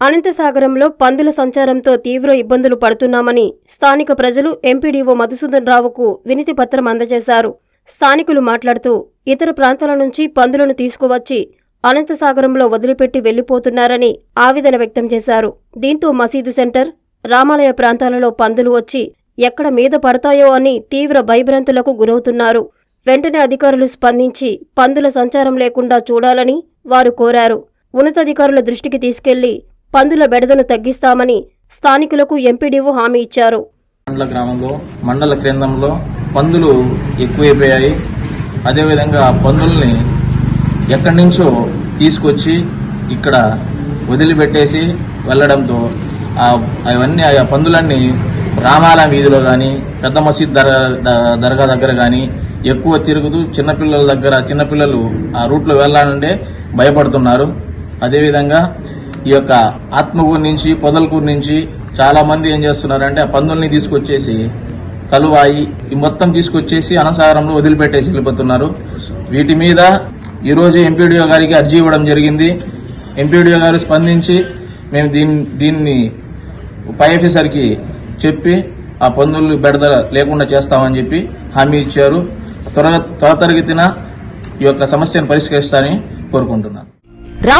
అనంతసాగరంలో పందుల సంచారంతో తీవ్ర ఇబ్బందులు పడుతున్నామని స్థానిక ప్రజలు ఎంపీడీఓ మధుసూదన్ రావుకు వినతి పత్రం అందజేశారు. స్థానికులు మాట్లాడుతూ ఇతర ప్రాంతాల నుంచి పందులను తీసుకువచ్చి అనంతసాగరంలో వదిలిపెట్టి వెళ్ళిపోతున్నారని ఆవేదన వ్యక్తం చేశారు. దీంతో మసీదు సెంటర్ రామాలయ ప్రాంతాలలో పందులు వచ్చి ఎక్కడ మీద పడతాయో అని తీవ్ర భయభ్రాంతులకు గురవుతున్నారు. వెంటనే అధికారులు స్పందించి పందుల సంచారం లేకుండా చూడాలని వారు కోరారు. ఉన్నతాధికారుల దృష్టికి తీసుకెళ్ళి పందుల బెడదను తగ్గిస్తామని స్థానికులకు ఎంపీడీఓ హామీ ఇచ్చారు. మండల గ్రామంలో మండల కేంద్రంలో పందులు ఎక్కువైపోయాయి. అదేవిధంగా ఆ పందుల్ని ఎక్కడి నుంచో తీసుకొచ్చి ఇక్కడ వదిలిపెట్టేసి వెళ్ళడంతో అవన్నీ ఆ పందులన్నీ రామాల వీధిలో కానీ పెద్ద మసీద్ దర్గా దర్గా దగ్గర కానీ ఎక్కువ తిరుగుతూ చిన్నపిల్లల దగ్గర చిన్నపిల్లలు ఆ రూట్లో వెళ్ళాలంటే భయపడుతున్నారు. అదేవిధంగా ఈ యొక్క ఆత్మకూరు నుంచి పొదలకూరు నుంచి చాలా మంది ఏం చేస్తున్నారంటే ఆ పందుల్ని తీసుకొచ్చేసి కలువాయి ఈ మొత్తం తీసుకొచ్చేసి అనసారంలో వదిలిపెట్టేసి వెళ్ళిపోతున్నారు. వీటి మీద ఈరోజు ఎంపీడీఓ గారికి అర్జీ ఇవ్వడం జరిగింది. ఎంపీడీఓ గారు స్పందించి మేము దీన్ని దీన్ని పై ఆఫీసర్కి చెప్పి ఆ పందులు బెడద లేకుండా చేస్తామని చెప్పి హామీ ఇచ్చారు. త్వరగా త్వరతరగతిన ఈ యొక్క సమస్యను పరిష్కరిస్తానని కోరుకుంటున్నాను.